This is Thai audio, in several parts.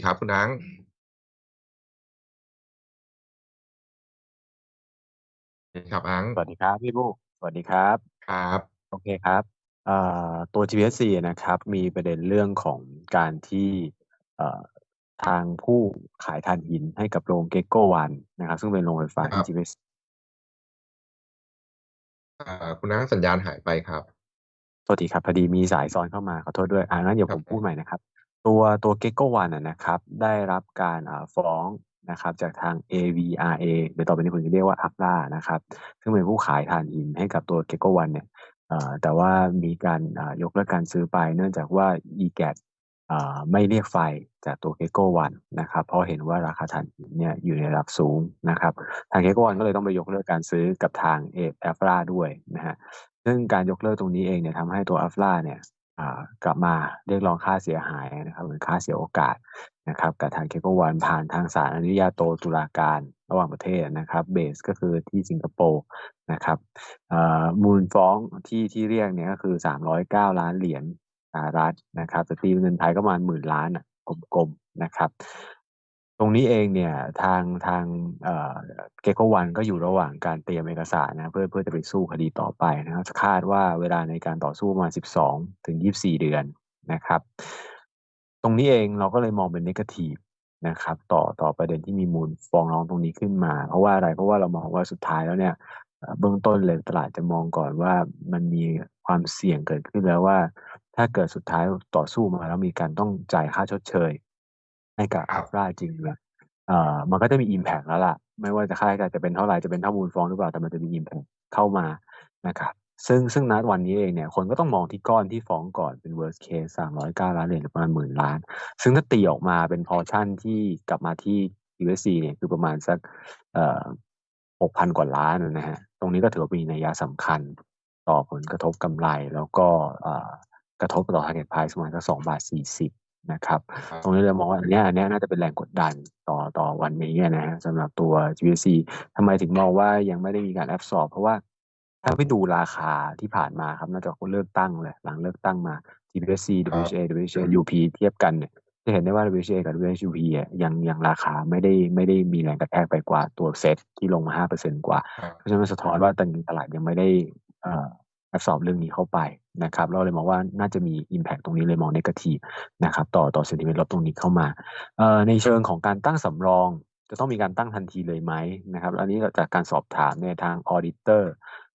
ดีครับ คุณอั้งครับอั้งสวัสดีครับพี่บุ๊สวัสดีครับ ครับ โอเคครับเอ่อตัว GPSC นะครับ มีประเด็นเรื่องของการที่เอ่อทางผู้ขายถ่านหินให้กับโรงเกโกวันนะครับ ซึ่งเป็นโรงไฟฟ้าครัที่ บ GPSC อ่าคุณอั้งสัญญาณหายไปครับ โทษทีครับพอดีมีสายซ้อนเข้ามาขอโทษด้วยอ่างั้นเดี๋ยวครัผบ มพูดใหม่นะครับ ตัวตัวเกโกวันนะครับ ได้รับการอ่าฟ้องนะครับจากทาง AVRA เดี๋ยต่อไปนี้ผมจะเรียกว่าอั r a นะครับ ซึ่งเป็นผู้ขายถ่านหินให้กับตัวเกโกวันเนี่ยเอ่อแต่ว่ามีการอ่ายกเลิกการซื้อไป เนื่องจากว่า EGAT อ่าไม่เรียกไฟจากตัวเกโกวันนะครับ เพราะเห็นว่าราคาถ่านหินเนี่ยอยู่ในระดับสูงนะครับ ทางเกโกวันก็เลยต้องไปยกเลิกการซื้อกับทางเอฟราด้วยนะฮะ ซึ่งการยกเลิกตรงนี้เองเนี่ยทำให้ตัวอัฟราเนี่ย กลับมาเรียกร้องค่าเสียหายนะครับหรือค่าเสียโอกาสนะครับกับทางเคโกวันผ่านทางศาลอนุญาโตตุลาการระหว่างประเทศนะครับเบสก็คือที่สิงคโปร์นะครับมูลฟ้องที่ที่เรียกเนี่ยก็คือ 309 ล้านเหรียญสหรัฐนะครับแต่ตีเป็นเงินไทยก็ประมาณหมื่นล้านอะกลมๆนะครับ ตรงนี้เองเนี่ยทางทางเกโกวันก็อยู่ระหว่างการเตรียมเอกสารนะเพื่อเพื่อจะไปสู้คดีต่อไปนะครับคาดว่าเวลาในการต่อสู้ประมาณ12 ถึง 24 เดือนนะครับ ตรงนี้เองเราก็เลยมองเป็นนิกทีฟนะครับ ต่อต่อประเด็นที่มีมูลฟ้องร้องตรงนี้ขึ้นมา เพราะว่าอะไรเพราะว่าเรามองว่าสุดท้ายแล้วเนี่ยเบื้องต้นเลยตลาดจะมองก่อนว่ามันมีความเสี่ยงเกิดขึ้นแล้วว่า ถ้าเกิดสุดท้ายต่อสู้มาแล้วมีการต้องจ่ายค่าชดเชย ให้กับรัอับฟราจริงเนี่ยเอ่อมันก็จะมี impact แล้วล่ะ ไม่ว่าจะค่าใช้จ่ายจะเป็นเท่าไหร่จะเป็นเท่ามูลฟ้องหรือเปล่าแต่มันจะมี impact เข้ามานะครับซึ่งซึ่งณวันนี้เองเนี่ยคนก็ต้องมองที่ก้อนที่ฟ้องก่อนเป็น worst case 309ล้านเหรียญหรือประมาณหมื่นล้าน ซึ่งถ้าตีออกมาเป็น portion ที่กลับมาที่ USC เนี่ยคือประมาณสักเอ่อ6,000 กว่าล้านนะฮะตรงนี้ก็ถือว่ามีนัยสำคัญต่อผลกระทบกำไร แล้วก็เอ่อกระทบต่อ target price ประมาณสัก2บาท 40 นะครับครับ ตรงนี้เลยมองว่าอันเนี้ยอันเนี้ยน่าจะเป็นแรงกดดันต่อต่อวันนี้อะนะฮะสำหรับตัว GBC ทำไมถึงมองว่ายังไม่ได้มีการแอบสอบ เพราะว่าถ้าไปดูราคาที่ผ่านมาครับน่าจะเลือกตั้งเลยหลังเลือกตั้งมา GBC ครับ WHA WHA UP เทียบกันเนี่ยจะเห็นได้ว่า WHA กับ WHUP อะยังยังราคาไม่ได้ไม่ได้มีแรงกระแทกไปกว่าตัวเซ็ตที่ลงมา 5%กว่าครับเพราะฉะนั้นมันสะท้อนว่าตอนนี้ตลาดยังไม่ได้เอ่อ แอบสอบเรื่องนี้เข้าไปนะครับ เราเลยมองว่าน่าจะมี impact ตรงนี้เลยมองนกาทีฟนะครับ ต่อต่อ sentiment ลบตรงนี้เข้ามาเอ่อในเชิงของการตั้งสำรอง จะต้องมีการตั้งทันทีเลยไหมนะครับอันนี้จากการสอบถามเนี่ยทาง auditor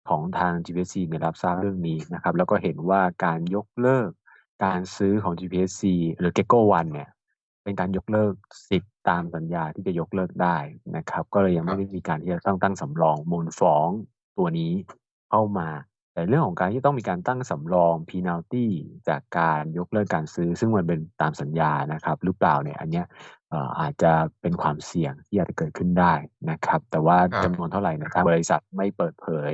ของทาง GPSC เนี่ยรับทราบเรื่องนี้นะครับ แล้วก็เห็นว่าการยกเลิกการซื้อของ GPSC หรือ Gecko One เนี่ยเป็นการยกเลิกสิทธิ์ตามสัญญาที่จะยกเลิกได้นะครับ ก็เลยยังครัไม่บได้มีการที่จะต้องตั้งสำรองมูลฟ้องตัวนี้เข้ามา แต่เรื่องของการที่ต้องมีการตั้งสำรอง penalty จากการยกเลิกการซื้อ ซึ่งมันเป็นตามสัญญานะครับหรือเปล่าเนี่ยอันเนี้ยเอ่ออาจจะเป็นความเสี่ยงที่อาจจะเกิดขึ้นได้นะครับ แต่ว่าครับจำนวนเท่าไหร่เนยทางบริษัทไม่เปิดเผย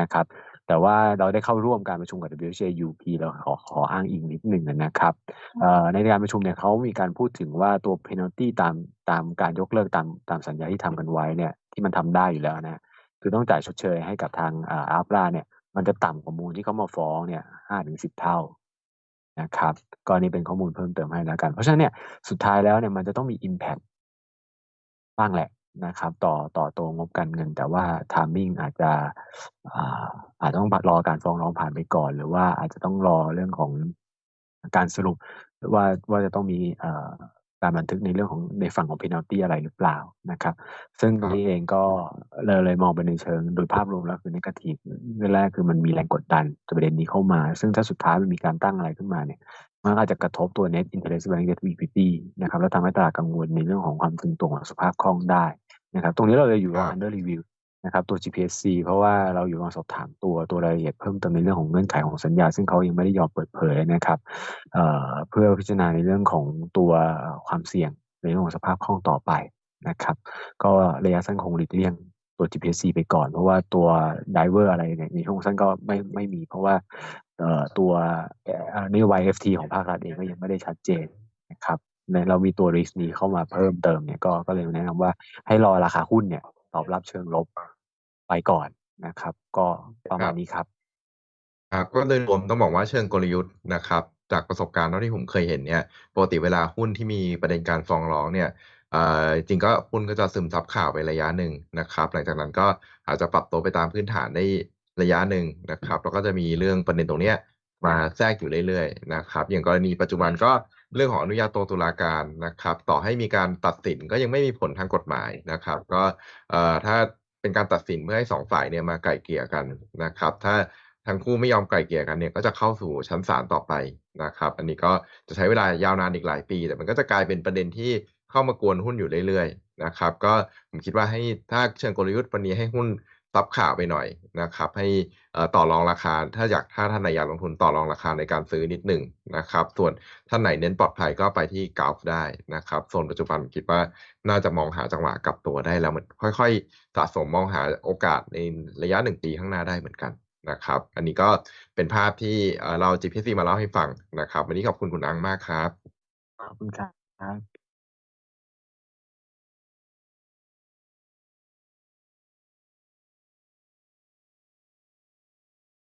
นะครับ แต่ว่าเราได้เข้าร่วมการประชุมกับ WHA UP เราขอขออ้างอิงนิดหนึ่งนะครับเอ่อในการประชุมเนี่ยเขามีการพูดถึงว่าตัว penalty ตามตามการยกเลิกตามตามสัญญาที่ทำกันไว้เนี่ยที่มันทำได้อยู่แล้วนะคือต้องจ่ายชดเชยให้กับทางอ่าอัฟราเนี่ย มันจะต่ำกว่ามูลที่เขามาฟ้องเนี่ยห้าถึงสิบเท่านะครับก็นี่เป็นข้อมูลเพิ่มเติมให้แล้วกัน เพราะฉะนั้นเนี่ยสุดท้ายแล้วเนี่ยมันจะต้องมี impact บ้างแหละนะครับ ต่อต่อตัวงบการเงิน แต่ว่า timing อาจจะอาจจะต้องรอการฟ้องร้องผ่านไปก่อน หรือว่าอาจจะต้องรอเรื่องของการสรุปว่าว่าจะต้องมีอ การบันทึกในเรื่องของในฝั่งของ penalty อะไรหรือเปล่านะครับ ซึ่งตรงนี้เองก็เลยเลยมองไปในเชิง โดยภาพรวมแล้วคือ negative เรื่องแรกคือมันมีแรงกดดันจากประเด็นนี้เข้ามา ซึ่งถ้าสุดท้ายมันมีการตั้งอะไรขึ้นมาเนี่ยมันอาจจะกระทบตัว net interest bearing debt to equity นะครับแล้วทำให้ตลาดกังวลในเรื่องของความตึงตัวของสภาพคล่องได้นะครับ ตรงนี้เราเลยอยู่ระหว่าง under review นะครับตัว GPSC เพราะว่าเราอยู่ระหว่างสอบถามตัวตัวรายละเอียดเพิ่มเติมในเรื่องของเงื่อนไขของสัญญา ซึ่งเขายังไม่ได้ยอมเปิดเผยนะครับเเพื่อพิจารณาในเรื่องของตัวความเสี่ยงในเรื่องของสภาพคล่องต่อไปนะครับ ก็ระยะสั้นคงหลีกเลี่ยงตัว GPSC ไปก่อน เพราะว่าตัว diver อะไรเนี่ยในช่วงสั้นก็ไม่ไม่มี เพราะว่าตัวนโยบาย FT ของภาครัฐเองก็ยังไม่ได้ชัดเจนนะครับในเรามีตัว risk นี้เข้ามาเพิ่มเติมเนี่ยก็ก็เลยแนะนำว่าให้รอราคาหุ้นเนี่ย ตอบรับเชิงลบไปก่อนนะครับ ก็ประมาณนี้ครับครับก็โดยรวมต้องบอกว่าเชิงกลยุทธ์นะครับ จากประสบการณ์เท่าที่ผมเคยเห็นเนี่ยปกติเวลาหุ้นที่มีประเด็นการฟ้องร้องเนี่ยจริงก็หุ้นก็จะซึมซับข่าวไประยะหนึ่งนะครับ หลังจากนั้นก็อาจจะปรับตัวไปตามพื้นฐานได้ระยะหนึ่งนะครับ แล้วก็จะมีเรื่องประเด็นตรงเนี้ยมาแทรกอยู่เรื่อยๆนะครับ อย่างกรณีปัจจุบันก็ เรื่องของอนุญาโตตุลาการนะครับ ต่อให้มีการตัดสินก็ยังไม่มีผลทางกฎหมายนะครับ ก็ถ้าเป็นการตัดสินเพื่อให้2ฝ่ายเนี่ยมาไกล่เกลี่ยกันนะครับ ถ้าทั้งคู่ไม่ยอมไกล่เกลี่ยกันเนี่ยก็จะเข้าสู่ชั้นศาลต่อไปนะครับ อันนี้ก็จะใช้เวลายาวนานอีกหลายปี แต่มันก็จะกลายเป็นประเด็นที่เข้ามากวนหุ้นอยู่เรื่อยๆนะครับ ก็ผมคิดว่าให้ถ้าเชิงกลยุทธ์วันนี้ให้หุ้น ซับข่าวไปหน่อยนะครับ ให้ต่อรองราคา ถ้าอยากถ้าท่านไหนอยากลงทุนต่อรองราคาในการซื้อนิดหนึ่งนะครับ ส่วนท่านไหนเน้นปลอดภัยก็ไปที่ Gulf ได้นะครับโซนปัจจุบันคิดว่าน่าจะมองหาจังหวะกลับตัวได้แล้วมือนค่อยๆ สะสมมองหาโอกาสในระยะ1ปีข้างหน้าได้เหมือนกันนะครับ อันนี้ก็เป็นภาพที่เอ่อเรา GPC มาเล่าให้ฟังนะครับ วันนี้ขอบคุณคุณอังมากครับขอบคุณครับ